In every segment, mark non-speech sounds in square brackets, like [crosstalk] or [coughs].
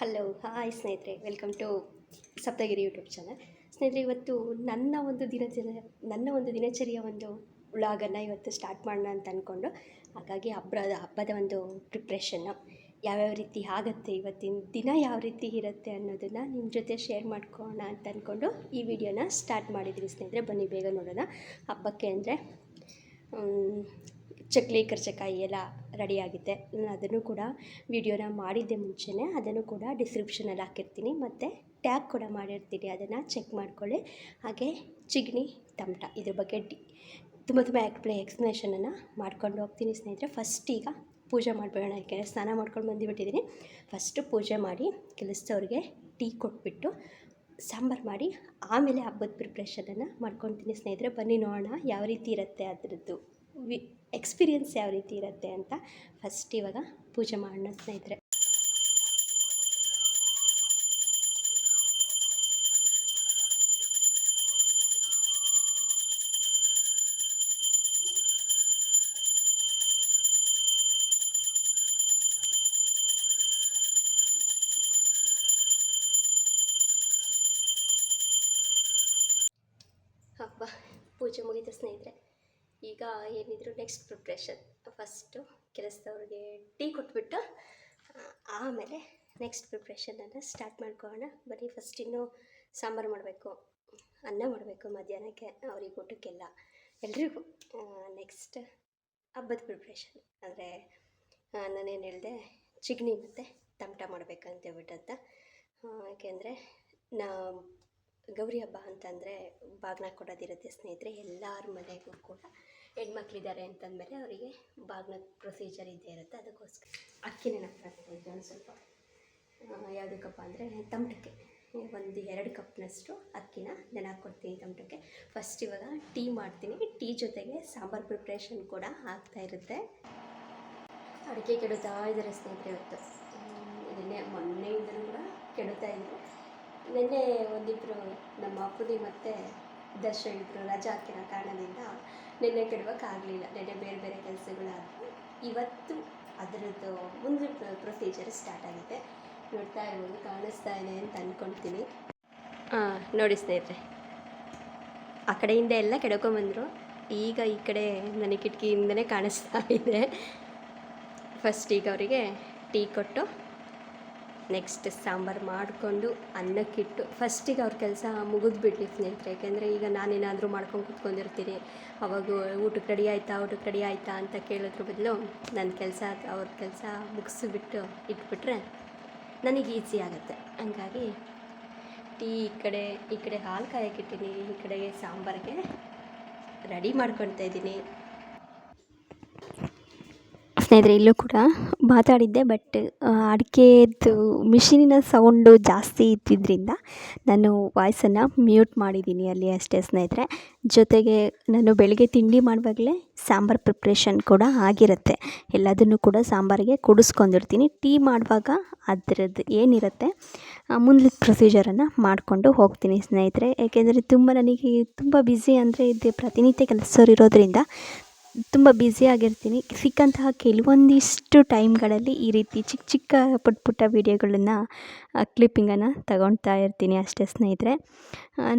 Hello, hi ಸ್ನೇಹಿತರೆ welcome to Saptagiri YouTube channel ಸ್ನೇಹಿತರೆ, ಇವತ್ತು ನನ್ನ ಒಂದು ದಿನಚರ್ಯ ನನ್ನ ಒಂದು ದಿನಚರಿಯ ಒಂದು ವ್ಲಾಗನ್ನು ಇವತ್ತು ಸ್ಟಾರ್ಟ್ ಮಾಡೋಣ ಅಂತ ಅಂದ್ಕೊಂಡು ಹಾಗಾಗಿ ಹಬ್ಬದ ಹಬ್ಬದ ಒಂದು ಪ್ರಿಪ್ರೇಷನ್ನು ಯಾವ್ಯಾವ ರೀತಿ ಆಗುತ್ತೆ, ಇವತ್ತಿನ ದಿನ ಯಾವ ರೀತಿ ಇರುತ್ತೆ ಅನ್ನೋದನ್ನು ನಿಮ್ಮ ಜೊತೆ ಶೇರ್ ಮಾಡ್ಕೋಣ ಅಂತ ಅಂದ್ಕೊಂಡು ಈ ವಿಡಿಯೋನ ಸ್ಟಾರ್ಟ್ ಮಾಡಿದ್ದೀನಿ ಸ್ನೇಹಿತರೆ. ಬನ್ನಿ, ಬೇಗ ನೋಡೋಣ. ಹಬ್ಬಕ್ಕೆ ಅಂದರೆ ಚಕ್ಲಿ ಕರ್ಚಕಾಯಿ ಎಲ್ಲ ರೆಡಿಯಾಗಿದೆ ನಾನು ಅದನ್ನು ಕೂಡ ವೀಡಿಯೋನ ಮಾಡಿದ್ದೆ ಮುಂಚೆನೇ. ಅದನ್ನು ಕೂಡ ಡಿಸ್ಕ್ರಿಪ್ಷನಲ್ಲಿ ಹಾಕಿರ್ತೀನಿ. ಮತ್ತು ಟ್ಯಾಗ್ ಕೂಡ ಮಾಡಿರ್ತೀನಿ. ಅದನ್ನು ಚೆಕ್ ಮಾಡ್ಕೊಳ್ಳಿ. ಹಾಗೆ ಚಿಗ್ನಿ ತಮಟ ಇದ್ರ ಬಗ್ಗೆ ಡಿ ತುಂಬ ತುಂಬ ಎಕ್ಸ್ಪ್ಲೇ ಎಕ್ಸ್ಪ್ಲನೇಷನನ್ನು ಮಾಡ್ಕೊಂಡು ಹೋಗ್ತೀನಿ ಸ್ನೇಹಿತರೆ. ಫಸ್ಟ್ ಈಗ ಪೂಜೆ ಮಾಡಿಬಿಡೋಣ. ಯಾಕೆಂದರೆ ಸ್ನಾನ ಮಾಡ್ಕೊಂಡು ಬಂದುಬಿಟ್ಟಿದ್ದೀನಿ. ಫಸ್ಟು ಪೂಜೆ ಮಾಡಿ ಕೆಲಸದವ್ರಿಗೆ ಟೀ ಕೊಟ್ಬಿಟ್ಟು ಸಾಂಬಾರು ಮಾಡಿ ಆಮೇಲೆ ಹಬ್ಬದ ಪ್ರಿಪ್ರೇಷನನ್ನು ಮಾಡ್ಕೊತೀನಿ ಸ್ನೇಹಿತರೆ. ಬನ್ನಿ ನೋಡೋಣ. ಯಾವ ರೀತಿ ಇರುತ್ತೆ ಅದರದ್ದು ವಿ ಎಕ್ಸ್ಪೀರಿಯನ್ಸ್ ಯಾವ ರೀತಿ ಇರುತ್ತೆ ಅಂತ ಫಸ್ಟ್ ಇವಾಗ ಪೂಜೆ ಮಾಡೋಣ ಸ್ನೇಹಿತರೆ. ಹಬ್ಬ ಪೂಜೆ ಮುಗಿತು ಸ್ನೇಹಿತರೆ. ಈಗ ಏನಿದ್ರು ನೆಕ್ಸ್ಟ್ ಪ್ರಿಪ್ರೇಷನ್ ಫಸ್ಟು ಕೆಲಸದವ್ರಿಗೆ ಟೀ ಕೊಟ್ಬಿಟ್ಟು ಆಮೇಲೆ ನೆಕ್ಸ್ಟ್ ಪ್ರಿಪ್ರೇಷನನ್ನು ಸ್ಟಾರ್ಟ್ ಮಾಡ್ಕೊಳ್ಳೋಣ. ಬರೀ ಫಸ್ಟ್ ಇನ್ನು ಸಾಂಬಾರು ಮಾಡಬೇಕು. ಅನ್ನ ಮಾಡಬೇಕು ಮಧ್ಯಾಹ್ನಕ್ಕೆ, ಅವ್ರಿಗೆ ಊಟಕ್ಕೆಲ್ಲ. ಎಲ್ರಿಗೂ ನೆಕ್ಸ್ಟ್ ಹಬ್ಬದ ಪ್ರಿಪ್ರೇಷನ್ ಅಂದರೆ ನಾನೇನು ಹೇಳಿದೆ, ಚಿಗ್ನಿ ಮತ್ತು ತಮಟ ಮಾಡ್ಬೇಕಂತ ಹೇಳ್ಬಿಟ್ಟಂತ. ಯಾಕೆಂದರೆ, ನಾ, ಗೌರಿ ಹಬ್ಬ ಅಂತಂದರೆ ಬಾಗ್ನ ಕೊಡೋದಿರುತ್ತೆ ಸ್ನೇಹಿತರೆ, ಎಲ್ಲರ ಮನೆಗೂ ಕೂಡ. ಹೆಣ್ಮಕ್ಳಿದ್ದಾರೆ ಅಂತಂದಮೇಲೆ ಅವರಿಗೆ ಬಾಗ್ನ ಪ್ರೊಸೀಜರ್ ಇದ್ದೇ ಇರುತ್ತೆ. ಅದಕ್ಕೋಸ್ಕರ ಅಕ್ಕಿ ಹಾಕ್ತಾಯಿದ್ದೆ ಒಂದು ಸ್ವಲ್ಪ. ಯಾವುದಕ್ಕಪ್ಪ ಅಂದರೆ ತಮಟಕ್ಕೆ. ಒಂದು ಎರಡು ಕಪ್ನಷ್ಟು ಅಕ್ಕಿನ ನೆನೆ ಹಾಕ್ಕೊಡ್ತೀನಿ ತಮಟಕ್ಕೆ. ಫಸ್ಟ್ ಇವಾಗ ಟೀ ಮಾಡ್ತೀನಿ. ಟೀ ಜೊತೆಗೆ ಸಾಂಬಾರು ಪ್ರಿಪ್ರೇಷನ್ ಕೂಡ ಆಗ್ತಾ ಇರುತ್ತೆ. ಅಡಿಕೆ ಕೆಡುತ್ತಾ ಇದ್ದಾರೆ ಸ್ನೇಹಿತರೆ ಇವತ್ತು. ಇದನ್ನೇ ಮೊನ್ನೆಯಿಂದಲೂ ಕೂಡ ಕೆಡುತ್ತಾ ಇದ್ದರು ನಿನ್ನೆ ಒಂದಿಬ್ಬರು ನಮ್ಮ ಅಪ್ಪುದಿ ಮತ್ತು ದರ್ಶನ್ ಇಬ್ಬರು ರಜಾ ಹಾಕಿರೋ ಕಾರಣದಿಂದ ನೆನ್ನೆ ಕೆಡೋಕ್ಕಾಗಲಿಲ್ಲ ನೆನ್ನೆ ಬೇರೆ ಬೇರೆ ಕೆಲಸಗಳಾದವು ಇವತ್ತು ಅದರದ್ದು ಮುಂದಿನ ಪ್ರೊಸೀಜರ್ ಸ್ಟಾರ್ಟ್ ಆಗಿದೆ. ನೋಡ್ತಾ ಇರ್ಬೋದು, ಕಾಣಿಸ್ತಾ ಇದೆ ಅಂತ ಅಂದ್ಕೊಳ್ತೀನಿ ಹಾಂ ನೋಡಿ ಸ್ನೇಹಿತರೆ, ಆ ಕಡೆಯಿಂದ ಎಲ್ಲ ಕೆಡ್ಕೊಂಬಂದರು ಈಗ ಈ ಕಡೆ ನನಗೆ ಕಿಟಕಿಯಿಂದನೇ ಕಾಣಿಸ್ತಾ ಇದೆ. ಫಸ್ಟ್ ಈಗ ಅವರಿಗೆ ಟೀ ಕೊಟ್ಟು ನೆಕ್ಸ್ಟ್ ಸಾಂಬಾರು ಮಾಡಿಕೊಂಡು ಅನ್ನಕ್ಕಿಟ್ಟು ಫಸ್ಟಿಗೆ ಅವ್ರ ಕೆಲಸ ಮುಗಿದು ಬಿಡಲಿ ಸ್ನೇಹಿತರೆ. ಯಾಕೆಂದರೆ ಈಗ ನಾನೇನಾದರೂ ಮಾಡ್ಕೊಂಡು ಕೂತ್ಕೊಂಡಿರ್ತೀನಿ. ಅವಾಗ ಊಟಕ್ಕೆ ರೆಡಿ ಆಯಿತಾ, ಊಟಕ್ಕೆ ರೆಡಿ ಆಯಿತಾ ಅಂತ ಕೇಳೋದ್ರ ಬದಲು ನನ್ನ ಕೆಲಸ, ಅವ್ರ ಕೆಲಸ ಮುಗಿಸ್ಬಿಟ್ಟು ಇಟ್ಬಿಟ್ರೆ ನನಗೆ ಈಸಿ ಆಗುತ್ತೆ. ಹಂಗಾಗಿ ಟೀ ಈ ಕಡೆ ಈ ಕಡೆ ಹಾಲು ಕಾಯಕ್ಕಿಟ್ಟಿನಿ ಈ ಕಡೆಗೆ ಸಾಂಬಾರಿಗೆ ರೆಡಿ ಮಾಡ್ಕೊಳ್ತಾ ಇದ್ದೀನಿ. ಸ್ನೇಹಿತರೆ, ಇಲ್ಲೂ ಕೂಡ ಮಾತಾಡಿದ್ದೆ ಬಟ್ ಅಡಿಕೆದು ಮಿಷಿನಿನ ಸೌಂಡು ಜಾಸ್ತಿ ಇದ್ದಿದ್ದರಿಂದ ನಾನು ವಾಯ್ಸನ್ನು ಮ್ಯೂಟ್ ಮಾಡಿದ್ದೀನಿ ಅಲ್ಲಿ ಅಷ್ಟೇ ಸ್ನೇಹಿತರೆ. ಜೊತೆಗೆ ನಾನು ಬೆಳಗ್ಗೆ ತಿಂಡಿ ಮಾಡುವಾಗಲೇ ಸಾಂಬಾರು ಪ್ರಿಪ್ರೇಷನ್ ಕೂಡ ಆಗಿರುತ್ತೆ. ಎಲ್ಲದನ್ನು ಕೂಡ ಸಾಂಬಾರಿಗೆ ಕುಡಿಸ್ಕೊಂಡಿರ್ತೀನಿ. ಟೀ ಮಾಡುವಾಗ ಅದರದ್ದು ಏನಿರುತ್ತೆ ಮುಂದಿನ ಪ್ರೊಸೀಜರನ್ನು ಮಾಡಿಕೊಂಡು ಹೋಗ್ತೀನಿ ಸ್ನೇಹಿತರೆ. ಏಕೆಂದರೆ ತುಂಬ ನನಗೆ ತುಂಬ ಬ್ಯುಸಿ ಅಂದರೆ ಇದು ಪ್ರತಿನಿತ್ಯ ಕೆಲಸರಿರೋದ್ರಿಂದ ಇರೋದ್ರಿಂದ ತುಂಬ ಬ್ಯುಸಿಯಾಗಿರ್ತೀನಿ ಸಿಕ್ಕಂತಹ ಕೆಲವೊಂದಿಷ್ಟು ಟೈಮ್ಗಳಲ್ಲಿ ಈ ರೀತಿ ಚಿಕ್ಕ ಚಿಕ್ಕ ಪುಟ್ಟ ಪುಟ್ಟ ವೀಡಿಯೋಗಳನ್ನು ಕ್ಲಿಪ್ಪಿಂಗನ್ನು ತಗೊಳ್ತಾ ಇರ್ತೀನಿ ಅಷ್ಟೇ ಸ್ನೇಹಿತರೆ.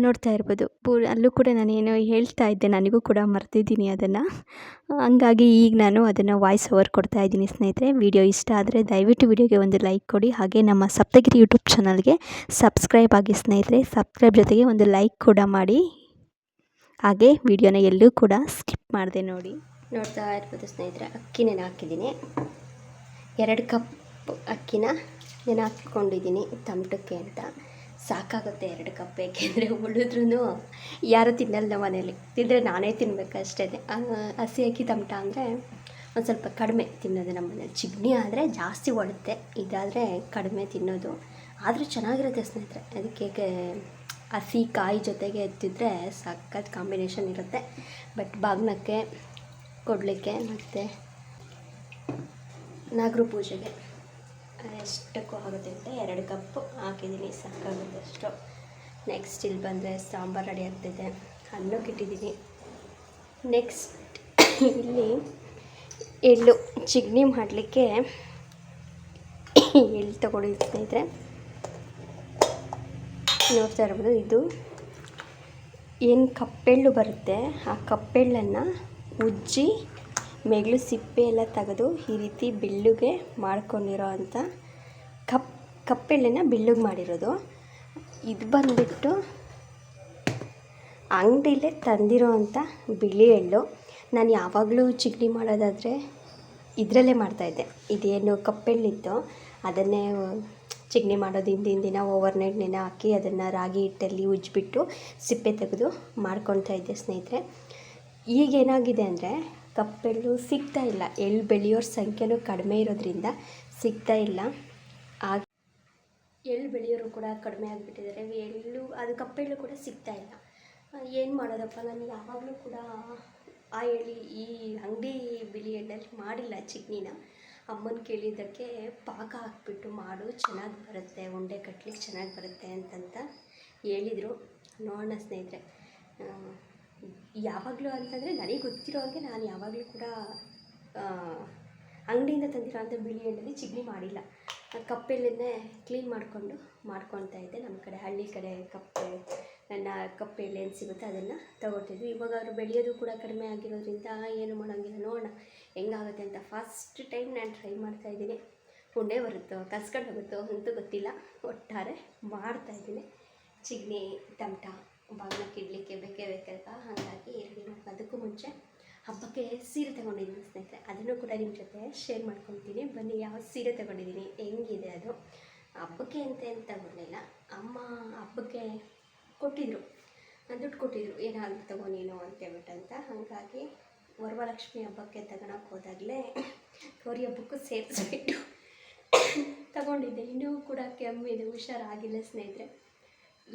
ನೋಡ್ತಾ ಇರ್ಬೋದು. ಪೂ, ಅಲ್ಲೂ ಕೂಡ ನಾನೇನು ಹೇಳ್ತಾ ಇದ್ದೆ, ನನಗೂ ಕೂಡ ಮರ್ತಿದ್ದೀನಿ ಅದನ್ನು. ಹಂಗಾಗಿ ಈಗ ನಾನು ಅದನ್ನು ವಾಯ್ಸ್ ಓವರ್ ಕೊಡ್ತಾ ಇದ್ದೀನಿ ಸ್ನೇಹಿತರೆ. ವಿಡಿಯೋ ಇಷ್ಟ ಆದರೆ ದಯವಿಟ್ಟು ವಿಡಿಯೋಗೆ ಒಂದು ಲೈಕ್ ಕೊಡಿ. ಹಾಗೆ ನಮ್ಮ ಸಪ್ತಗಿರಿ ಯೂಟ್ಯೂಬ್ ಚಾನಲ್ಗೆ ಸಬ್ಸ್ಕ್ರೈಬ್ ಆಗಿ ಸ್ನೇಹಿತರೆ ಸಬ್ಸ್ಕ್ರೈಬ್ ಜೊತೆಗೆ ಒಂದು ಲೈಕ್ ಕೂಡ ಮಾಡಿ. ಹಾಗೆ ವಿಡಿಯೋನ ಎಲ್ಲೂ ಕೂಡ ಸ್ಕಿಪ್ ಮಾಡಿದೆ ನೋಡಿ. ನೋಡ್ತಾ ಇರ್ಬೋದು ಸ್ನೇಹಿತರೆ, ಅಕ್ಕಿ ನೆನೆ ಹಾಕಿದ್ದೀನಿ ಎರಡು ಕಪ್ ಅಕ್ಕಿನ ನೆನೆ ಹಾಕ್ಕೊಂಡಿದ್ದೀನಿ ತಮಟಕ್ಕೆ ಅಂತ. ಸಾಕಾಗುತ್ತೆ ಎರಡು ಕಪ್, ಏಕೆಂದರೆ ಉಳಿದ್ರೂ ಯಾರೂ ತಿನ್ನಲ್ಲ ಮನೇಲಿ ತಿಂದರೆ ನಾನೇ ತಿನ್ನಬೇಕಷ್ಟೇ ಹಸಿ ಅಕ್ಕಿ ತಮಟ ಅಂದರೆ ಒಂದು ಸ್ವಲ್ಪ ಕಡಿಮೆ ತಿನ್ನೋದು ನಮ್ಮ ಮನೇಲಿ ಚಿಗ್ನಿ ಆದರೆ ಜಾಸ್ತಿ ಒಡುತ್ತೆ ಇದಾದರೆ ಕಡಿಮೆ ತಿನ್ನೋದು. ಆದರೂ ಚೆನ್ನಾಗಿರುತ್ತೆ ಸ್ನೇಹಿತರೆ. ಅದಕ್ಕೆ ಹಸಿ ಕಾಯಿ ಜೊತೆಗೆ ಎತ್ತಿದ್ರೆ ಸಖತ್ ಕಾಂಬಿನೇಷನ್ ಇರುತ್ತೆ. ಬಟ್ ಬಾಗ್ನಕ್ಕೆ ಕೊಡಲಿಕ್ಕೆ ಮತ್ತು ನಾಗರ ಪೂಜೆಗೆ ಎಷ್ಟಕ್ಕೂ ಆಗುತ್ತೆ ಅಂತ ಎರಡು ಕಪ್ಪು ಹಾಕಿದ್ದೀನಿ, ಸಾಕಾಗುತ್ತೆ ಅಷ್ಟು. ನೆಕ್ಸ್ಟ್ ಇಲ್ಲಿ ಬಂದರೆ ಸಾಂಬಾರು ರೆಡಿ ಆಗ್ತಿದೆ. ಅನ್ನಕ್ಕೆ ಇಟ್ಟಿದ್ದೀನಿ ನೆಕ್ಸ್ಟ್ ಇಲ್ಲಿ ಎಳ್ಳು ಚಿಗ್ನಿ ಮಾಡಲಿಕ್ಕೆ ಎಳ್ಳು ತೊಗೊಂಡಿದ್ದು ಸ್ನೇಹಿತರೆ ನೋಡ್ತಾ ಇರ್ಬೋದು, ಇದು ಏನು ಕಪ್ಪೆಳ್ಳು ಬರುತ್ತೆ. ಆ ಕಪ್ಪೆಳ್ಳನ್ನು ಉಜ್ಜಿ ಮೇಗ್ಲು ಸಿಪ್ಪೆ ಎಲ್ಲ ತೆಗೆದು ಈ ರೀತಿ ಬಿಳ್ಳುಗೆ ಮಾಡ್ಕೊಂಡಿರೋ ಅಂಥ ಕಪ್, ಕಪ್ಪೆಳ್ಳನ್ನು ಬೆಳ್ಳಗೆ ಮಾಡಿರೋದು. ಇದು ಬಂದುಬಿಟ್ಟು ಅಂಗಡಿಲೇ ತಂದಿರೋ ಅಂಥ ಬಿಳಿ ಎಳ್ಳು. ನಾನು ಯಾವಾಗಲೂ ಚಿಗ್ಡಿ ಮಾಡೋದಾದರೆ ಇದರಲ್ಲೇ ಮಾಡ್ತಾಯಿದ್ದೆ ಇದೇನು ಕಪ್ಪೆಳ್ಳಿತ್ತು ಅದನ್ನೇ ಚಿಕಣಿ ಮಾಡೋದು ಹಿಂದಿನ ದಿನ ಓವರ್ನೈಟ್ ನೆನೆ ಹಾಕಿ ಅದನ್ನು ರಾಗಿ ಹಿಟ್ಟಲ್ಲಿ ಉಜ್ಜಿಬಿಟ್ಟು ಸಿಪ್ಪೆ ತೆಗೆದು ಮಾಡ್ಕೊತಾ ಇದ್ದೆ ಸ್ನೇಹಿತರೆ. ಈಗ ಏನಾಗಿದೆ ಅಂದರೆ ಕಪ್ಪೆಳ್ಳು ಸಿಗ್ತಾ ಇಲ್ಲ. ಎಳ್ಳು ಬೆಳೆಯೋರ ಸಂಖ್ಯೆನೂ ಕಡಿಮೆ ಇರೋದ್ರಿಂದ ಸಿಗ್ತಾ ಇಲ್ಲ. ಆಗ ಎಳ್ಳು ಬೆಳೆಯೋರು ಕೂಡ ಕಡಿಮೆ ಆಗಿಬಿಟ್ಟಿದ್ದಾರೆ. ಎಳ್ಳು, ಅದು ಕಪ್ಪೆಳ್ಳು ಕೂಡ ಸಿಗ್ತಾ ಇಲ್ಲ. ಏನು ಮಾಡೋದಪ್ಪ? ನಾನು ಯಾವಾಗಲೂ ಕೂಡ ಆ ಎಳ್ಳಿ ಈ ಅಂಗಡಿ ಬಿಳಿ ಎಳ್ಳಲ್ಲಿ ಮಾಡಿಲ್ಲ ಚಿಕ್ನಿನ ಅಮ್ಮನ ಕೇಳಿದ್ದಕ್ಕೆ ಪಾಕ ಹಾಕ್ಬಿಟ್ಟು ಮಾಡು, ಚೆನ್ನಾಗಿ ಬರುತ್ತೆ, ಉಂಡೆ ಕಟ್ಟಲಿಕ್ಕೆ ಚೆನ್ನಾಗಿ ಬರುತ್ತೆ ಅಂತಂತ ಹೇಳಿದರು. ನೋಡೋಣ ಸ್ನೇಹಿತರೆ ಯಾವಾಗಲೂ ಅಂತಂದರೆ ನನಗೆ ಗೊತ್ತಿರೋ ಹಾಗೆ ನಾನು ಯಾವಾಗಲೂ ಕೂಡ ಅಂಗಡಿಯಿಂದ ತಂದಿರೋ ಅಂಥ ಬಿಳಿ ಎಣ್ಣೆಲಿ ಚಿಗ್ನಿ ಮಾಡಿಲ್ಲ. ಕಪ್ಪೆಲ್ಲೇ ಕ್ಲೀನ್ ಮಾಡಿಕೊಂಡು ಮಾಡ್ಕೊತಾ ಇದ್ದೆ. ನಮ್ಮ ಕಡೆ ಹಳ್ಳಿ ಕಡೆ ಕಪ್ಪೆ ನನ್ನ ಕಪ್ಪೆಯಲ್ಲಿ ಏನು ಸಿಗುತ್ತೆ ಅದನ್ನು ತಗೊಳ್ತಿದ್ವಿ. ಇವಾಗ ಅವರು ಬೆಳೆಯೋದು ಕೂಡ ಕಡಿಮೆ ಆಗಿರೋದ್ರಿಂದ ಏನು ಮಾಡೋಂಗಿಲ್ಲ. ನೋಡೋಣ ಹೆಂಗಾಗುತ್ತೆ ಅಂತ ಫಸ್ಟ್ ಟೈಮ್ ನಾನು ಟ್ರೈ ಮಾಡ್ತಾಯಿದ್ದೀನಿ ಪುಣ್ಯ ಬರುತ್ತೋ, ಕಸ್ಕೊಂಡು ಹೋಗುತ್ತೋ ಅಂತೂ ಗೊತ್ತಿಲ್ಲ. ಒಟ್ಟಾರೆ ಮಾಡ್ತಾಯಿದ್ದೀನಿ ಚಿಗ್ನಿ, ಟಮಟ ಬಾಗಿಲ ಕಿಡ್ಲಿಕ್ಕೆ ಬೇಕೇ ಬೇಕಲ್ವಾ ಹಾಗಾಗಿ ಎರಡು ಮಾಡ್ಕೊ ಅದಕ್ಕೂ ಮುಂಚೆ ಹಬ್ಬಕ್ಕೆ ಸೀರೆ ತೊಗೊಂಡಿದ್ದೀನಿ ಸ್ನೇಹಿತರೆ. ಅದನ್ನು ಕೂಡ ನಿಮ್ಮ ಜೊತೆ ಶೇರ್ ಮಾಡ್ಕೊತೀನಿ ಬನ್ನಿ, ಯಾವ ಸೀರೆ ತಗೊಂಡಿದ್ದೀನಿ? ಹೆಂಗಿದೆ ಅದು? ಹಬ್ಬಕ್ಕೆ ಅಂತ ಏನು ತಗೊಂಡಿಲ್ಲ ಅಮ್ಮ ಹಬ್ಬಕ್ಕೆ ಕೊಟ್ಟಿದ್ದರು ದುಡ್ಡು ಕೊಟ್ಟಿದ್ರು. ಏನಾದರೂ ತಗೋ ನೀನು ಅಂತೇಳ್ಬಿಟ್ಟು ಅಂತ ಹಾಗಾಗಿ ವರಮಹಾಲಕ್ಷ್ಮಿ ಹಬ್ಬಕ್ಕೆ ತಗೊಳಕ್ಕೆ ಹೋದಾಗಲೇ ಗೌರಿ ಹಬ್ಬಕ್ಕೂ ಸೇರಿಸ್ಬಿಟ್ಟು ತಗೊಂಡಿದ್ದೆ. ಇನ್ನೂ ಕೂಡ ಕೆಮ್ಮಿದೆ ಹುಷಾರಾಗಿಲ್ಲ ಸ್ನೇಹಿತರೆ.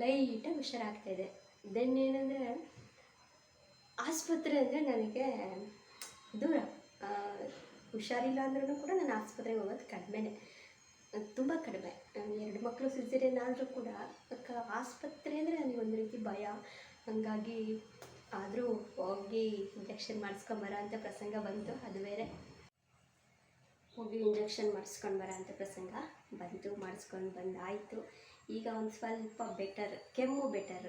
ಲೈಟಾಗಿ ಹುಷಾರಾಗ್ತಾಯಿದೆ ದೆನ್ ಏನಂದರೆ ಆಸ್ಪತ್ರೆ ಅಂದರೆ ನನಗೆ ದೂರ. ಹುಷಾರಿಲ್ಲ ಅಂದ್ರೂ ಕೂಡ ನಾನು ಆಸ್ಪತ್ರೆಗೆ ಹೋಗೋದು ಕಡಿಮೆನೇ. ತುಂಬ ಕಡಿಮೆ. ಎರಡು ಮಕ್ಕಳು ಸಿಸೇರಿಯನ್ ಆದರೂ ಕೂಡ ಆಸ್ಪತ್ರೆ ಅಂದರೆ ನನಗೆ ಒಂದು ರೀತಿ ಭಯ. ಹಾಗಾಗಿ ಆದರೂ ಹೋಗಿ ಇಂಜೆಕ್ಷನ್ ಮಾಡಿಸ್ಕೊಂಬರ ಅಂತ ಪ್ರಸಂಗ ಬಂತು, ಅದು ಬೇರೆ. ಹೋಗಿ ಇಂಜೆಕ್ಷನ್ ಮಾಡಿಸ್ಕೊಂಡು ಬರೋ ಅಂಥ ಪ್ರಸಂಗ ಬಂತು, ಮಾಡಿಸ್ಕೊಂಡು ಬಂದಾಯಿತು ಈಗ ಒಂದು ಸ್ವಲ್ಪ ಬೆಟರ್ ಕೆಮ್ಮು ಬೆಟರ್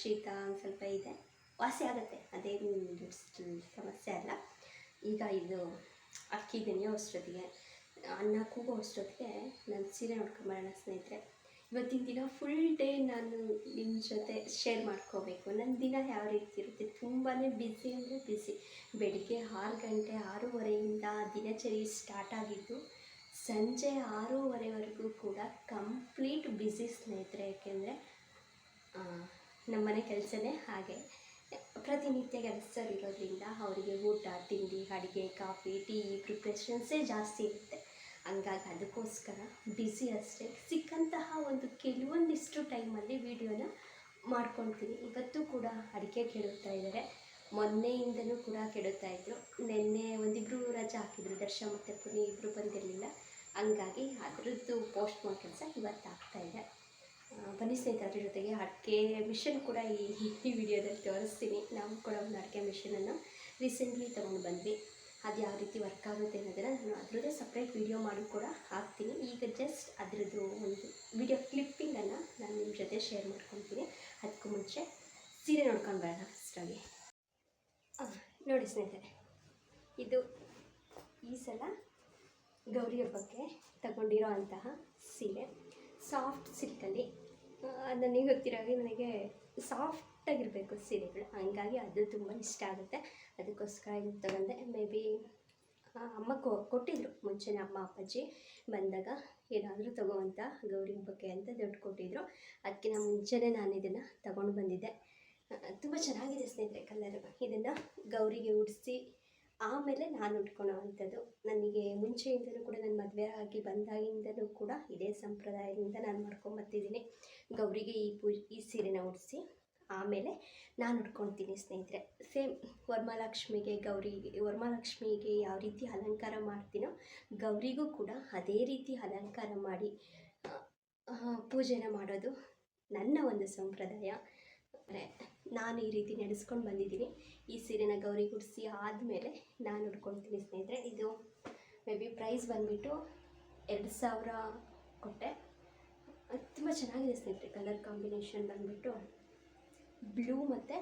ಶೀತ ಒಂದು ಸ್ವಲ್ಪ ಇದೆ. ವಾಸಿ ಆಗುತ್ತೆ, ಅದೇನು ಸಮಸ್ಯೆ ಅಲ್ಲ. ಈಗ ಇದು ಅಕ್ಕಿ ನೆನೆಯೋ ಅಷ್ಟೊತ್ತಿಗೆ ಅನ್ನ ಕೂಗೋ ಅಷ್ಟೊತ್ತಿಗೆ ನಾನು ಸೀರೆ ನೋಡ್ಕೊಂಬರೋಣ ಸ್ನೇಹಿತರೆ. ಇವತ್ತಿನ ದಿನ ಫುಲ್ ಡೇ ನಾನು ನಿಮ್ಮ ಜೊತೆ ಶೇರ್ ಮಾಡ್ಕೋಬೇಕು. ನನ್ನ ದಿನ ಯಾವ ರೀತಿ ಇರುತ್ತೆ? ತುಂಬಾ ಬ್ಯುಸಿ ಅಂದರೆ ಬ್ಯುಸಿ ಬೆಳಿಗ್ಗೆ ಆರು ಗಂಟೆ, ಆರೂವರೆಯಿಂದ ದಿನಚರಿ ಸ್ಟಾರ್ಟ್ ಆಗಿದ್ದು ಸಂಜೆ ಆರೂವರೆವರೆಗೂ ಕೂಡ ಕಂಪ್ಲೀಟ್ ಬ್ಯುಸಿ ಸ್ನೇಹಿತರೆ. ಯಾಕೆಂದರೆ ನಮ್ಮನೆ ಕೆಲಸನೇ ಹಾಗೆ. ಪ್ರತಿನಿತ್ಯ ಕೆಲಸದಲ್ಲಿರೋದ್ರಿಂದ ಅವರಿಗೆ ಊಟ, ತಿಂಡಿ, ಅಡುಗೆ, ಕಾಫಿ ಟೀ ಪ್ರಿಪ್ರೇಷನ್ಸೇ ಜಾಸ್ತಿ ಇರುತ್ತೆ. ಹಂಗಾಗಿ ಅದಕ್ಕೋಸ್ಕರ ಬ್ಯುಸಿ ಅಷ್ಟೇ. ಸಿಕ್ಕಂತಹ ಒಂದು ಕೆಲವೊಂದಿಷ್ಟು ಟೈಮಲ್ಲಿ ವೀಡಿಯೋನ ಮಾಡ್ಕೊಳ್ತೀನಿ. ಇವತ್ತು ಕೂಡ ಅಡಿಕೆ ಕೆಡುತ್ತಾ ಇದ್ದಾರೆ ಮೊನ್ನೆಯಿಂದನೂ ಕೂಡ ಕೆಡುತ್ತಾ ಇದ್ದರು ನಿನ್ನೆ ಒಂದಿಬ್ಬರು ರಜೆ ಹಾಕಿದ್ರು. ದರ್ಶನ ಮತ್ತು ಪುನಿ ಇಬ್ಬರು ಬಂದಿರಲಿಲ್ಲ. ಹಂಗಾಗಿ ಅದರದ್ದು ಪೋಸ್ಟ್ ಮಾಡೋ ಕೆಲಸ ಇವತ್ತು ಆಗ್ತಾ ಇದೆ. ಬನ್ನಿ ಸ್ನೇಹಿತರ ಜೊತೆಗೆ ಅಡಿಕೆ ಮಿಷನ್ ಕೂಡ ಈ ಈ ವಿಡಿಯೋದಲ್ಲಿ ತೋರಿಸ್ತೀನಿ. ನಾವು ಕೂಡ ಒಂದು ಅಡಿಕೆ ಮಿಷನನ್ನು ರೀಸೆಂಟ್ಲಿ ತೊಗೊಂಡು ಬಂದ್ವಿ. ಅದು ಯಾವ ರೀತಿ ವರ್ಕ್ ಆಗುತ್ತೆ ಅನ್ನೋದನ್ನು ನಾನು ಅದರದ್ದೇ ಸಪ್ರೇಟ್ ವಿಡಿಯೋ ಮಾಡಿ ಕೂಡ ಹಾಕ್ತೀನಿ. ಈಗ ಜಸ್ಟ್ ಅದರದ್ದು ಒಂದು ವಿಡಿಯೋ ಕ್ಲಿಪ್ಪಿಂಗನ್ನು ನಾನು ನಿಮ್ಮ ಜೊತೆ ಶೇರ್ ಮಾಡ್ಕೊತೀನಿ. ಅದಕ್ಕೂ ಮುಂಚೆ ಸೀರೆ ನೋಡ್ಕೊಂಡು ಬರೋಣ ಫಸ್ಟಾಗಿ ನೋಡಿ ಸ್ನೇಹಿತರೆ, ಇದು ಈ ಸಲ ಗೌರಿ ಹಬ್ಬಕ್ಕೆ ತಗೊಂಡಿರೋ ಅಂತಹ ಸೀರೆ. ಸಾಫ್ಟ್ ಸಿಲ್ಕಲ್ಲಿ ನನಗೆ ಗೊತ್ತಿರೋ ಹಾಗೆ ನನಗೆ ಸಾಫ್ಟಾಗಿರಬೇಕು ಸೀರೆಗಳು. ಹಂಗಾಗಿ ಅದು ತುಂಬ ಇಷ್ಟ ಆಗುತ್ತೆ. ಅದಕ್ಕೋಸ್ಕರ ಇದು ತಗೊಂಡೆ. ಮೇ ಬಿ ಅಮ್ಮ ಕೊಟ್ಟಿದ್ರು. ಮುಂಚೆನೇ ಅಮ್ಮ, ಅಪ್ಪಾಜಿ ಬಂದಾಗ ಏನಾದರೂ ತಗೋ ಅಂತ ಗೌರಿ ಹಬ್ಬಕ್ಕೆ ಅಂತ ದುಡ್ಡು ಕೊಟ್ಟಿದ್ರು. ಅದಕ್ಕಿಂತ ಮುಂಚೆನೇ ನಾನು ಇದನ್ನು ತಗೊಂಡು ಬಂದಿದ್ದೆ. ತುಂಬ ಚೆನ್ನಾಗಿದೆ ಸ್ನೇಹಿತರೆ ಕಲರು. ಇದನ್ನು ಗೌರಿಗೆ ಉಡಿಸಿ ಆಮೇಲೆ ನಾನು ಉಟ್ಕೊಳ್ಳೋ ಅಂಥದ್ದು. ನನಗೆ ಮುಂಚೆಯಿಂದಲೂ ಕೂಡ ನನ್ನ ಮದುವೆ ಆಗಿ ಬಂದಾಗಿಂದಲೂ ಕೂಡ ಇದೇ ಸಂಪ್ರದಾಯದಿಂದ ನಾನು ಮಾಡ್ಕೊಂಬರ್ತಿದ್ದೀನಿ ಗೌರಿಗೆ ಈ ಪೂ, ಈ ಸೀರೆನ ಉಡಿಸಿ ಆಮೇಲೆ ನಾನು ಉಟ್ಕೊಳ್ತೀನಿ ಸ್ನೇಹಿತರೆ. ಸೇಮ್ ವರಮಹಾಲಕ್ಷ್ಮಿಗೆ, ಗೌರಿಗೆ, ವರಮಹಾಲಕ್ಷ್ಮಿಗೆ ಯಾವ ರೀತಿ ಅಲಂಕಾರ ಮಾಡ್ತೀನೋ ಗೌರಿಗೂ ಕೂಡ ಅದೇ ರೀತಿ ಅಲಂಕಾರ ಮಾಡಿ ಪೂಜೆನ ಮಾಡೋದು ನನ್ನ ಒಂದು ಸಂಪ್ರದಾಯ. ನಾನು ಈ ರೀತಿ ನಡೆಸ್ಕೊಂಡು ಬಂದಿದ್ದೀನಿ. ಈ ಸೀರೆನ ಗೌರಿ ಗುಡಿಸಿ ಆದಮೇಲೆ ನಾನು ಉಟ್ಕೊಳ್ತೀನಿ ಸ್ನೇಹಿತರೆ. ಇದು ಮೇ ಬಿ ಪ್ರೈಸ್ ಬಂದುಬಿಟ್ಟು ಎರಡು ಸಾವಿರ ಕೊಟ್ಟೆ. ತುಂಬ ಚೆನ್ನಾಗಿದೆ ಸ್ನೇಹಿತರೆ, ಕಲರ್ ಕಾಂಬಿನೇಷನ್ ಬಂದ್ಬಿಟ್ಟು. ಬ್ಲೂ ಮತ್ತು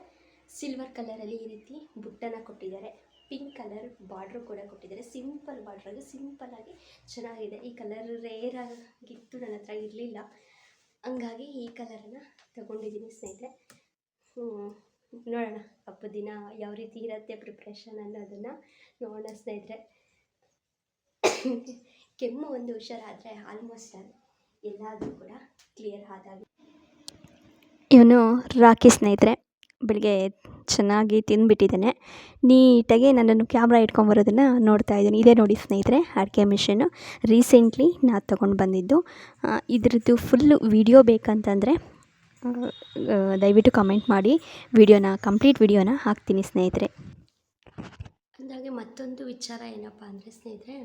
ಸಿಲ್ವರ್ ಕಲರಲ್ಲಿ ಈ ರೀತಿ ಬುಟ್ಟನ ಕೊಟ್ಟಿದ್ದಾರೆ. ಪಿಂಕ್ ಕಲರ್ ಬಾರ್ಡ್ರು ಕೂಡ ಕೊಟ್ಟಿದ್ದಾರೆ. ಸಿಂಪಲ್ ಬಾರ್ಡ್ರಾಗಿ ಸಿಂಪಲ್ಲಾಗಿ ಚೆನ್ನಾಗಿದೆ. ಈ ಕಲರ್ ರೇರ್ ಆಗಿತ್ತು, ನನ್ನ ಹತ್ರ ಇರಲಿಲ್ಲ. ಹಂಗಾಗಿ ಈ ಕಲರನ್ನು ತಗೊಂಡಿದ್ದೀನಿ ಸ್ನೇಹಿತರೆ. ನೋಡೋಣ. ಹಬ್ಬದ ದಿನ ಯಾವ ರೀತಿ ಇರುತ್ತೆ ಪ್ರಿಪ್ರೇಷನ್ ಅನ್ನೋದನ್ನು ನೋಡೋಣ ಸ್ನೇಹಿತರೆ. [coughs] ಕೆಮ್ಮು ಒಂದು ಹುಷಾರಾದರೆ ಆಲ್ಮೋಸ್ಟ್ ಅದು ಎಲ್ಲದೂ ಕೂಡ ಕ್ಲಿಯರ್ ಆದಾಗ ಇವನು ರಾಕಿ ಸ್ನೇಹಿತರೆ. ಬೆಳಿಗ್ಗೆ ಚೆನ್ನಾಗಿ ತಿಂದುಬಿಟ್ಟಿದ್ದಾನೆ. ನೀಟಾಗಿ ನನ್ನನ್ನು ಕ್ಯಾಮ್ರಾ ಇಟ್ಕೊಂಬರೋದನ್ನು ನೋಡ್ತಾ ಇದ್ದೀನಿ. ಇದೇ ನೋಡಿ ಸ್ನೇಹಿತರೆ ಅಡಿಕೆ ಮಿಷಿನ್ನು. ರೀಸೆಂಟ್ಲಿ ನಾನು ತೊಗೊಂಡು ಬಂದಿದ್ದು. ಇದರದ್ದು ಫುಲ್ಲು ವಿಡಿಯೋ ಬೇಕಂತಂದರೆ ದಯವಿಟ್ಟು ಕಮೆಂಟ್ ಮಾಡಿ. ವಿಡಿಯೋನ, ಕಂಪ್ಲೀಟ್ ವಿಡಿಯೋನ ಹಾಕ್ತೀನಿ ಸ್ನೇಹಿತರೆ. ಅಂದಾಗೆ ಮತ್ತೊಂದು ವಿಚಾರ ಏನಪ್ಪ ಅಂದರೆ ಸ್ನೇಹಿತರೆ,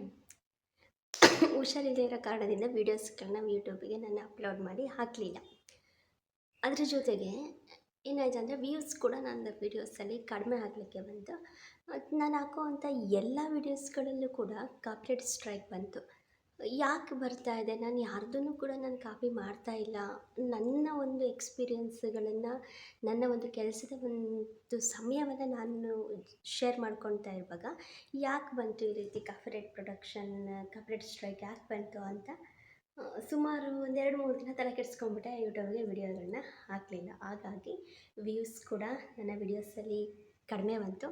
ಹುಷಾರಿಲ್ಲದೆ ಇರೋ ಕಾರಣದಿಂದ ವೀಡಿಯೋಸ್ಗಳನ್ನ ಯೂಟ್ಯೂಬಿಗೆ ನಾನು ಅಪ್ಲೋಡ್ ಮಾಡಿ ಹಾಕಲಿಲ್ಲ. ಅದ್ರ ಜೊತೆಗೆ ಏನಾಯಿತು ಅಂದರೆ ವ್ಯೂಸ್ ಕೂಡ ನನ್ನ ವೀಡಿಯೋಸಲ್ಲಿ ಕಡಿಮೆ ಆಗಲಿಕ್ಕೆ ಬಂತು. ನಾನು ಹಾಕೋವಂಥ ಎಲ್ಲ ವೀಡಿಯೋಸ್ಗಳಲ್ಲೂ ಕೂಡ ಕಾಪ್ರೇಟ್ ಸ್ಟ್ರೈಕ್ ಬಂತು. ಯಾಕೆ ಬರ್ತಾ ಇದೆ? ನಾನು ಯಾರ್ದೂ ಕೂಡ ನಾನು ಕಾಪಿ ಮಾಡ್ತಾ ಇಲ್ಲ. ನನ್ನ ಒಂದು ಎಕ್ಸ್ಪೀರಿಯನ್ಸ್ಗಳನ್ನು ನನ್ನ ಒಂದು ಕೆಲಸದ ಒಂದು ಸಮಯವನ್ನು ನಾನು ಶೇರ್ ಮಾಡ್ಕೊತಾ ಇರುವಾಗ ಯಾಕೆ ಬಂತು ಈ ರೀತಿ ಕಾಪಿರೇಟ್ ಪ್ರೊಡಕ್ಷನ್ ಕಾಪ್ರೇಟ್ ಸ್ಟ್ರೈಕ್ ಯಾಕೆ ಬಂತು ಅಂತ ಸುಮಾರು ಒಂದೆರಡು ಮೂರು ದಿನ ತಲೆ ಕೆಡಿಸ್ಕೊಂಡ್ಬಿಟ್ಟೆ ಯೂಟ್ಯೂಬ್ಗೆ ವಿಡಿಯೋಗಳನ್ನ ಹಾಕಲಿಲ್ಲ. ಹಾಗಾಗಿ ವ್ಯೂಸ್ ಕೂಡ ನನ್ನ ವಿಡಿಯೋಸಲ್ಲಿ ಕಡಿಮೆ ಬಂತು.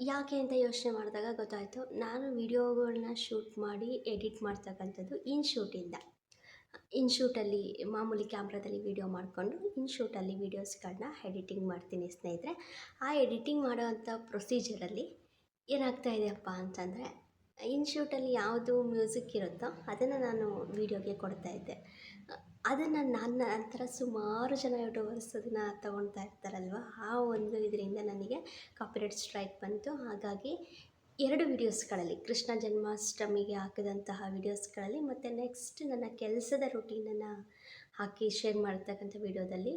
ಯಾಕೆ ಅಂತ ಯೋಚನೆ ಮಾಡಿದಾಗ ಗೊತ್ತಾಯಿತು. ನಾನು ವಿಡಿಯೋಗಳನ್ನ ಶೂಟ್ ಮಾಡಿ ಎಡಿಟ್ ಮಾಡ್ತಕ್ಕಂಥದ್ದು ಇನ್ ಶೂಟಿಂದ ಇನ್ ಶೂಟಲ್ಲಿ ಮಾಮೂಲಿ ಕ್ಯಾಮ್ರಾದಲ್ಲಿ ವೀಡಿಯೋ ಮಾಡಿಕೊಂಡು ಇನ್ ಶೂಟಲ್ಲಿ ವೀಡಿಯೋಸ್ಗಳನ್ನ ಎಡಿಟಿಂಗ್ ಮಾಡ್ತೀನಿ ಸ್ನೇಹಿತರೆ. ಆ ಎಡಿಟಿಂಗ್ ಮಾಡೋವಂಥ ಪ್ರೊಸೀಜರಲ್ಲಿ ಏನಾಗ್ತಾ ಇದೆಯಪ್ಪ ಅಂತಂದರೆ ಇನ್ ಶೂಟಲ್ಲಿ ಯಾವುದು ಮ್ಯೂಸಿಕ್ ಇರುತ್ತೋ ಅದನ್ನು ನಾನು ವೀಡಿಯೋಗೆ ಕೊಡ್ತಾ ಇದ್ದೆ. ಅದನ್ನು ನನ್ನ ನಂತರ ಸುಮಾರು ಜನ ಯೂಟ್ಯೂಬರ್ಸ್ ಅದನ್ನು ತೊಗೊಳ್ತಾ ಇರ್ತಾರಲ್ವ, ಆ ಒಂದು ಇದರಿಂದ ನನಗೆ ಕಾಪಿರೇಟ್ ಸ್ಟ್ರೈಕ್ ಬಂತು. ಹಾಗಾಗಿ ಎರಡು ವೀಡಿಯೋಸ್ಗಳಲ್ಲಿ, ಕೃಷ್ಣ ಜನ್ಮಾಷ್ಟಮಿಗೆ ಹಾಕಿದಂತಹ ವೀಡಿಯೋಸ್ಗಳಲ್ಲಿ ಮತ್ತು ನೆಕ್ಸ್ಟ್ ನನ್ನ ಕೆಲಸದ ರೂಟೀನನ್ನು ಹಾಕಿ ಶೇರ್ ಮಾಡ್ತಕ್ಕಂಥ ವೀಡಿಯೋದಲ್ಲಿ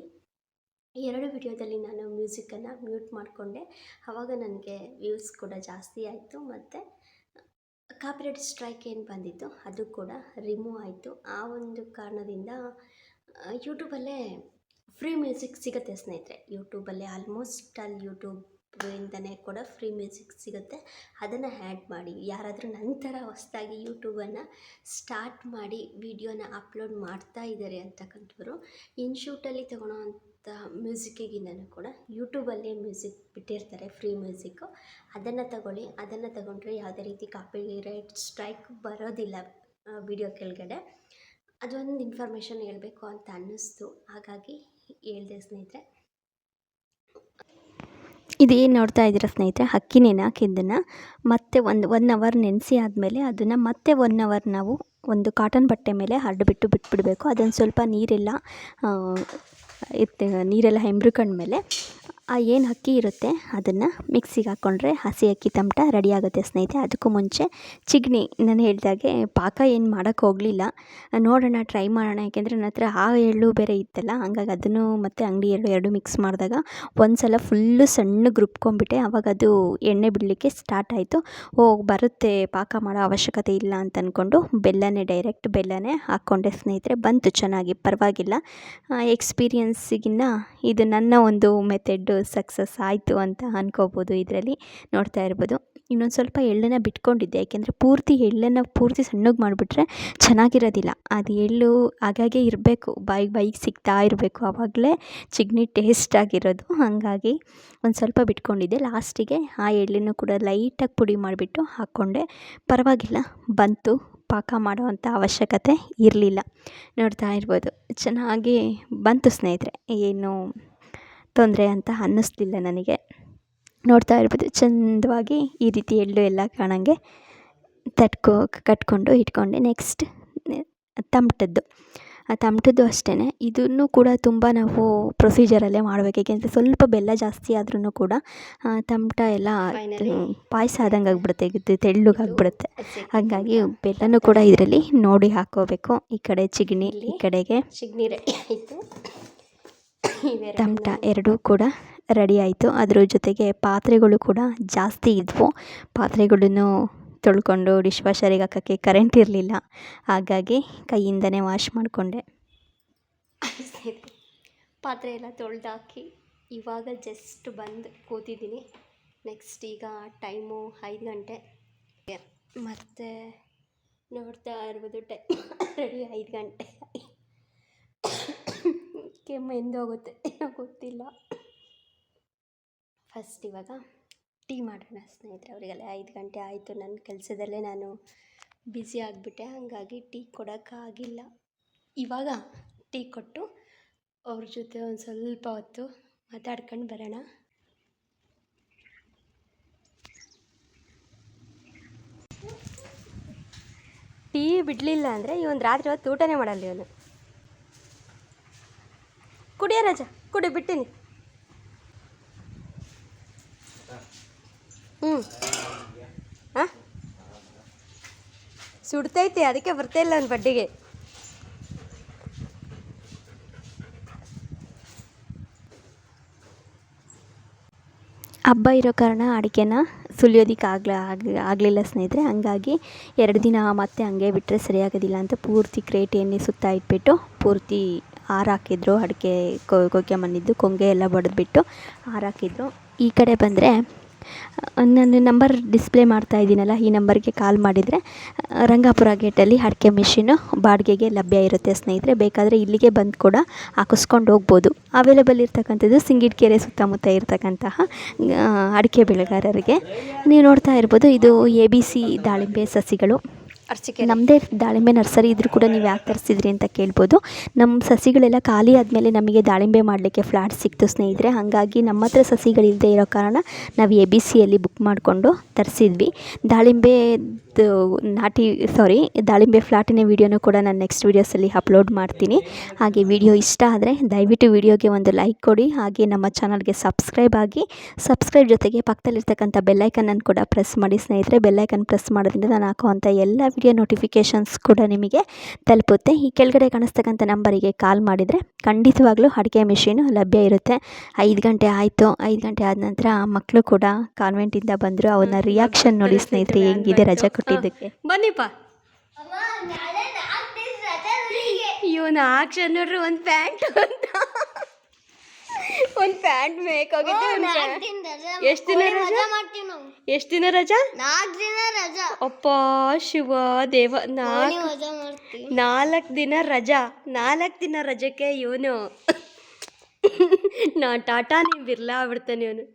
ಎರಡು ವಿಡಿಯೋದಲ್ಲಿ ನಾನು ಮ್ಯೂಸಿಕನ್ನು ಮ್ಯೂಟ್ ಮಾಡಿಕೊಂಡೆ. ಆವಾಗ ನನಗೆ ವ್ಯೂಸ್ ಕೂಡ ಜಾಸ್ತಿ ಆಯಿತು. ಮತ್ತು ಕಾಪಿರೇಟ್ ಸ್ಟ್ರೈಕ್ ಏನು ಬಂದಿತ್ತು, ಅದು ಕೂಡ ರಿಮೂವ್ ಆಯಿತು. ಆ ಒಂದು ಕಾರಣದಿಂದ ಯೂಟ್ಯೂಬಲ್ಲೇ ಫ್ರೀ ಮ್ಯೂಸಿಕ್ ಸಿಗುತ್ತೆ ಸ್ನೇಹಿತರೆ. ಯೂಟ್ಯೂಬಲ್ಲೇ ಆಲ್ಮೋಸ್ಟ್ ಅಲ್ಲಿ ಯೂಟ್ಯೂಬಿಂದನೇ ಕೂಡ ಫ್ರೀ ಮ್ಯೂಸಿಕ್ ಸಿಗುತ್ತೆ. ಅದನ್ನು ಆ್ಯಡ್ ಮಾಡಿ, ಯಾರಾದರೂ ನಂತರ ಹೊಸದಾಗಿ ಯೂಟ್ಯೂಬನ್ನು ಸ್ಟಾರ್ಟ್ ಮಾಡಿ, ವಿಡಿಯೋನ ಅಪ್ಲೋಡ್ ಮಾಡ್ತಾ ಇದ್ದಾರೆ ಅಂತಕ್ಕಂಥವ್ರು, ಇನ್ಶೂಟಲ್ಲಿ ತೊಗೊಳೋವಂಥ ಮ್ಯೂಸಿಕ್ಕಿಗಿಂತನೂ ಕೂಡ ಯೂಟ್ಯೂಬಲ್ಲೇ ಮ್ಯೂಸಿಕ್ ಬಿಟ್ಟಿರ್ತಾರೆ, ಫ್ರೀ ಮ್ಯೂಸಿಕ್ಕು ಅದನ್ನು ತಗೊಳ್ಳಿ. ಅದನ್ನು ತಗೊಂಡ್ರೆ ಯಾವುದೇ ರೀತಿ ಕಾಪಿ ರೈಟ್ ಸ್ಟ್ರೈಕ್ ಬರೋದಿಲ್ಲ ವಿಡಿಯೋ ಕೆಳಗಡೆ. ಅದೊಂದು ಇನ್ಫಾರ್ಮೇಷನ್ ಹೇಳಬೇಕು ಅಂತ ಅನ್ನಿಸ್ತು. ಹಾಗಾಗಿ ಹೇಳಿದೆ ಸ್ನೇಹಿತರೆ. ಇದು ಏನು ನೋಡ್ತಾ ಇದ್ದೀರಾ ಸ್ನೇಹಿತರೆ? ಅಕ್ಕಿ ನೆನೆಹಾಕಿದ್ದನ್ನು ಮತ್ತೆ ಒಂದು ಒನ್ ಅವರ್ ನೆನೆಸಿ ಆದಮೇಲೆ ಅದನ್ನು ಮತ್ತೆ ಒನ್ ಅವರ್ ನಾವು ಒಂದು ಕಾಟನ್ ಬಟ್ಟೆ ಮೇಲೆ ಹರಡ್ಬಿಟ್ಟು ಬಿಟ್ಬಿಡಬೇಕು. ಅದನ್ನು ಸ್ವಲ್ಪ ನೀರೆಲ್ಲ ಇತ್ತು ನೀರೆಲ್ಲ ಹೆಂಬ್ರಿಕೊಂಡ್ಮೇಲೆ ಆ ಏನು ಅಕ್ಕಿ ಇರುತ್ತೆ ಅದನ್ನು ಮಿಕ್ಸಿಗೆ ಹಾಕ್ಕೊಂಡ್ರೆ ಹಸಿ ಅಕ್ಕಿ ತಮಟ ರೆಡಿ ಆಗುತ್ತೆ ಸ್ನೇಹಿತರೆ. ಅದಕ್ಕೂ ಮುಂಚೆ ಚಿಗ್ನಿ, ನಾನು ಹೇಳಿದಾಗೆ ಪಾಕ ಏನು ಮಾಡೋಕ್ಕೆ ಹೋಗಲಿಲ್ಲ. ನೋಡೋಣ ಟ್ರೈ ಮಾಡೋಣ. ಯಾಕೆಂದರೆ ನನ್ನ ಹತ್ರ ಆ ಎಳ್ಳು ಬೇರೆ ಇತ್ತಲ್ಲ, ಹಂಗಾಗಿ ಅದನ್ನು ಮತ್ತು ಅಂಗಡಿ ಎಳ್ಳು ಎರಡು ಮಿಕ್ಸ್ ಮಾಡಿದಾಗ ಒಂದು ಸಲ ಫುಲ್ಲು ಸಣ್ಣಗೆ ರುಬ್ಕೊಂಡ್ಬಿಟ್ಟೆ. ಆವಾಗ ಅದು ಎಣ್ಣೆ ಬಿಡಲಿಕ್ಕೆ ಸ್ಟಾರ್ಟ್ ಆಯಿತು. ಓ ಬರುತ್ತೆ, ಪಾಕ ಮಾಡೋ ಅವಶ್ಯಕತೆ ಇಲ್ಲ ಅಂತ ಅಂದ್ಕೊಂಡು ಬೆಲ್ಲನೇ ಡೈರೆಕ್ಟ್ ಬೆಲ್ಲನೇ ಹಾಕ್ಕೊಂಡೆ ಸ್ನೇಹಿತರೆ. ಬಂತು ಚೆನ್ನಾಗಿ, ಪರವಾಗಿಲ್ಲ. ಎಕ್ಸ್ಪೀರಿಯನ್ಸಿಗಿನ್ನ ಇದು ನನ್ನ ಒಂದು ಮೆಥಡ್ ಸಕ್ಸಸ್ ಆಯಿತು ಅಂತ ಅನ್ಕೋಬೋದು ಇದರಲ್ಲಿ, ನೋಡ್ತಾ ಇರ್ಬೋದು. ಇನ್ನೊಂದು ಸ್ವಲ್ಪ ಎಳ್ಳನ್ನು ಬಿಟ್ಕೊಂಡಿದ್ದೆ, ಯಾಕೆಂದರೆ ಪೂರ್ತಿ ಎಳ್ಳನ್ನು ಪೂರ್ತಿ ಸಣ್ಣಗೆ ಮಾಡಿಬಿಟ್ರೆ ಚೆನ್ನಾಗಿರೋದಿಲ್ಲ. ಅದು ಎಳ್ಳು ಹಾಗಾಗೆ ಇರಬೇಕು, ಬಾಯಿಗೆ ಬಾಯಿಗೆ ಸಿಗ್ತಾ ಇರಬೇಕು ಆವಾಗಲೇ ಚಿಗ್ನಿ ಟೇಸ್ಟ್ ಆಗಿರೋದು. ಹಾಗಾಗಿ ಒಂದು ಸ್ವಲ್ಪ ಬಿಟ್ಕೊಂಡಿದ್ದೆ. ಲಾಸ್ಟಿಗೆ ಆ ಎಳ್ಳನ್ನು ಕೂಡ ಲೈಟಾಗಿ ಪುಡಿ ಮಾಡಿಬಿಟ್ಟು ಹಾಕ್ಕೊಂಡೆ. ಪರವಾಗಿಲ್ಲ, ಬಂತು. ಪಾಕ ಮಾಡೋವಂಥ ಅವಶ್ಯಕತೆ ಇರಲಿಲ್ಲ. ನೋಡ್ತಾ ಇರ್ಬೋದು. ಚೆನ್ನಾಗಿ ಬಂತು ಸ್ನೇಹಿತರೆ, ಏನು ತೊಂದರೆ ಅಂತ ಅನ್ನಿಸ್ತಿಲ್ಲ ನನಗೆ. ನೋಡ್ತಾ ಇರ್ಬೋದು ಚಂದವಾಗಿ ಈ ರೀತಿ ಎಳ್ಳು ಎಲ್ಲ ಕಾಣಂಗೆ ತಟ್ಕೋ ಕಟ್ಕೊಂಡು ಇಟ್ಕೊಂಡೆ ನೆಕ್ಸ್ಟ್ ತಮಟದ್ದು ಆ ತಮಟದ್ದು ಅಷ್ಟೇ ಇದನ್ನು ಕೂಡ ತುಂಬ ನಾವು ಪ್ರೊಸೀಜರಲ್ಲೇ ಮಾಡಬೇಕು. ಏಕೆಂದರೆ ಸ್ವಲ್ಪ ಬೆಲ್ಲ ಜಾಸ್ತಿ ಆದ್ರೂ ಕೂಡ ತಮಟ ಎಲ್ಲ. ಪಾಯಸ ಆದಂಗೆ ಆಗಿಬಿಡುತ್ತೆ ಇದು ತೆಳ್ಳಗೆ ಆಗ್ಬಿಡುತ್ತೆ. ಹಾಗಾಗಿ ಬೆಲ್ಲನೂ ಕೂಡ ಇದರಲ್ಲಿ ನೋಡಿ ಹಾಕ್ಕೋಬೇಕು. ಈ ಕಡೆ ಚಿಗಣಿ ಈ ಕಡೆಗೆ ಆಯಿತು. ತಮಟ ಎರಡೂ ಕೂಡ ರೆಡಿ ಆಯಿತು. ಅದ್ರ ಜೊತೆಗೆ ಪಾತ್ರೆಗಳು ಕೂಡ ಜಾಸ್ತಿ ಇದ್ವು. ಪಾತ್ರೆಗಳನ್ನು ತೊಳ್ಕೊಂಡು ಡಿಶ್ ವಾಷರಿಗೆ ಹಾಕೋಕ್ಕೆ ಕರೆಂಟ್ ಇರಲಿಲ್ಲ. ಹಾಗಾಗಿ ಕೈಯಿಂದನೇ ವಾಶ್ ಮಾಡಿಕೊಂಡೆ. ಪಾತ್ರೆ ಎಲ್ಲ ತೊಳೆದಾಕಿ ಇವಾಗ ಜಸ್ಟ್ ಬಂದು ಕೂತಿದ್ದೀನಿ. ನೆಕ್ಸ್ಟ್ ಈಗ ಟೈಮು ಐದು ಗಂಟೆ. ಮತ್ತು ನೋಡ್ತಾ ಇರ್ಬೋದು ಟೈಮ್ ರೆಡಿ ಐದು ಗಂಟೆ. ಕೆಮ್ಮು ಎಂದೋಗುತ್ತೆ ಹೋಗುತ್ತೆ ಗೊತ್ತಿಲ್ಲ. ಫಸ್ಟ್ ಇವಾಗ ಟೀ ಮಾಡೋಣ ಸ್ನೇಹಿತರೆ, ಅವರಿಗೆಲ್ಲ ಐದು ಗಂಟೆ ಆಯಿತು. ನನ್ನ ಕೆಲಸದಲ್ಲೇ ನಾನು ಬ್ಯುಸಿ ಆಗಿಬಿಟ್ಟೆ, ಹಾಗಾಗಿ ಟೀ ಕೊಡೋಕ್ಕಾಗಿಲ್ಲ ಇವಾಗ ಟೀ ಕೊಟ್ಟು ಅವ್ರ ಜೊತೆ ಒಂದು ಸ್ವಲ್ಪ ಹೊತ್ತು ಮಾತಾಡ್ಕೊಂಡು ಬರೋಣ. ಟೀ ಬಿಡಲಿಲ್ಲ ಅಂದರೆ ಒಂದು ರಾತ್ರಿ ಹೊತ್ತು ಊಟನೇ ಮಾಡಲ್ಲ ಇವನು. ರಾಜ, ಕುಡಿ, ಬಿಟ್ಟಿನಿ. ಹ್ಞೂ ಹಾಂ ಸುಡ್ತೈತೆ, ಅದಕ್ಕೆ ಬರ್ತಾ ಇಲ್ಲ ನನ್ನ ಬಡ್ಡಿಗೆ. ಹಬ್ಬ ಇರೋ ಕಾರಣ ಅಡಿಕೆನ ಸುಲಿಯೋದಕ್ಕೆ ಆಗ್ಲ, ಆಗ್, ಆಗಲಿಲ್ಲ ಸ್ನೇಹಿತರೆ. ಹಂಗಾಗಿ ಎರಡು ದಿನ ಮತ್ತೆ ಹಂಗೆ ಬಿಟ್ಟರೆ ಸರಿಯಾಗೋದಿಲ್ಲ ಅಂತ ಪೂರ್ತಿ ಕ್ರೇಟ್ ಎಣ್ಣೆ ಸುತ್ತ ಇಟ್ಬಿಟ್ಟು ಪೂರ್ತಿ ಹಾರಾಕಿದ್ರು, ಅಡಿಕೆ ಕೊಯ್ಕೊಂಬಂದಿದ್ದು ಕೊಂಗೆ ಎಲ್ಲ ಬಡಿದ್ಬಿಟ್ಟು ಹಾರಾಕಿದ್ರು. ಈ ಕಡೆ ಬಂದರೆ ನಾನು ನಂಬರ್ ಡಿಸ್ಪ್ಲೇ ಮಾಡ್ತಾ ಇದ್ದೀನಲ್ಲ, ಈ ನಂಬರ್ಗೆ ಕಾಲ್ ಮಾಡಿದರೆ ರಂಗಾಪುರ ಗೇಟಲ್ಲಿ ಅಡಿಕೆ ಮಿಷಿನು ಬಾಡಿಗೆಗೆ ಲಭ್ಯ ಇರುತ್ತೆ ಸ್ನೇಹಿತರೆ. ಬೇಕಾದರೆ ಇಲ್ಲಿಗೆ ಬಂದು ಕೂಡ ಹಾಕಿಸ್ಕೊಂಡು ಹೋಗ್ಬೋದು. ಅವೈಲೇಬಲ್ ಇರ್ತಕ್ಕಂಥದ್ದು ಸಿಂಗಿಡ್ಕೆರೆ ಸುತ್ತಮುತ್ತ ಇರ್ತಕ್ಕಂತಹ ಅಡಿಕೆ ಬೆಳೆಗಾರರಿಗೆ. ನೀವು ನೋಡ್ತಾ ಇರ್ಬೋದು, ಇದು ಎ ಬಿ ಸಿ ದಾಳಿಂಬೆ ಸಸಿಗಳು. ಅರ್ಚಿಕೆ ನಮ್ಮದೇ ದಾಳಿಂಬೆ ನರ್ಸರಿ ಇದ್ರೂ ಕೂಡ ನೀವು ಯಾಕೆ ತರಿಸಿದ್ರಿ ಅಂತ ಕೇಳ್ಬೋದು. ನಮ್ಮ ಸಸಿಗಳೆಲ್ಲ ಖಾಲಿ ಆದಮೇಲೆ ನಮಗೆ ದಾಳಿಂಬೆ ಮಾಡಲಿಕ್ಕೆ ಫ್ಲಾಟ್ ಸಿಕ್ತು ಸ್ನೇಹಿತರೆ. ಹಾಗಾಗಿ ನಮ್ಮ ಹತ್ರ ಸಸಿಗಳಿಲ್ಲದೆ ಇರೋ ಕಾರಣ ನಾವು ಎ ಬಿ ಸಿಯಲ್ಲಿ ಬುಕ್ ಮಾಡಿಕೊಂಡು ತರಿಸಿದ್ವಿ. ದಾಳಿಂಬೆದು ನಾಟಿ ಸಾರಿ ದಾಳಿಂಬೆ ಫ್ಲಾಟಿನ ವೀಡಿಯೋನು ಕೂಡ ನಾನು ನೆಕ್ಸ್ಟ್ ವೀಡಿಯೋಸಲ್ಲಿ ಅಪ್ಲೋಡ್ ಮಾಡ್ತೀನಿ. ಹಾಗೆ ವಿಡಿಯೋ ಇಷ್ಟ ಆದರೆ ದಯವಿಟ್ಟು ವಿಡಿಯೋಗೆ ಒಂದು ಲೈಕ್ ಕೊಡಿ. ಹಾಗೆ ನಮ್ಮ ಚಾನಲ್ಗೆ ಸಬ್ಸ್ಕ್ರೈಬ್ ಆಗಿ ಸಬ್ಸ್ಕ್ರೈಬ್ ಜೊತೆಗೆ ಪಕ್ಕದಲ್ಲಿರ್ತಕ್ಕಂಥ ಬೆಲ್ಲೈಕನನ್ನು ಕೂಡ ಪ್ರೆಸ್ ಮಾಡಿ. ಸ್ನೇಹಿತರೆ ಬೆಲ್ಲೈಕನ್ ಪ್ರೆಸ್ ಮಾಡೋದ್ರಿಂದ ನಾನು ಹಾಕುವಂಥ ಎಲ್ಲ ವಿಡಿಯೋ ನೋಟಿಫಿಕೇಷನ್ಸ್ ಕೂಡ ನಿಮಗೆ ತಲುಪುತ್ತೆ. ಈ ಕೆಳಗಡೆ ಕಾಣಿಸ್ತಕ್ಕಂಥ ನಂಬರಿಗೆ ಕಾಲ್ ಮಾಡಿದರೆ ಖಂಡಿತವಾಗ್ಲೂ ಅಡುಗೆ ಮಿಷಿನು ಲಭ್ಯ ಇರುತ್ತೆ. ಐದು ಗಂಟೆ ಆಯಿತು. ಐದು ಗಂಟೆ ಆದ ನಂತರ ಮಕ್ಕಳು ಕೂಡ ಕಾನ್ವೆಂಟಿಂದ ಬಂದರು. ಅವನ ರಿಯಾಕ್ಷನ್ ನೋಡಿ ಸ್ನೇಹಿತರೆ ಹೆಂಗಿದೆ ರಜೆ ಕೊಟ್ಟಿದ್ದಕ್ಕೆ ಬನ್ನಿಪ್ಪ. ಇವನು ಆಕ್ಷನ್ ನೋಡ್ರಿ ಒಂದು ಪ್ಯಾಂಟ್ ಅಂತ. ಒಂದು ಪ್ಯಾಂಟ್ ಬೇಕಾಗಿತ್ತು ಎಷ್ಟು ದಿನ ರಜಾ. ಎಷ್ಟು ದಿನ ರಜಾ? ನಾಲ್ಕು ದಿನ ರಜಾ? ಅಪ್ಪ ಶಿವ ದೇವ ನಾಲ್ಕು ನಾಲ್ಕು ದಿನ ರಜಾ. ನಾಲ್ಕು ದಿನ ರಜಕ್ಕೆ ಇವನು. ನಾ ಟಾಟಾ ನೀವು ಬಿರ್ಲಾ ಆಗ್ಬಿಡ್ತಾನೆ ಇವನು.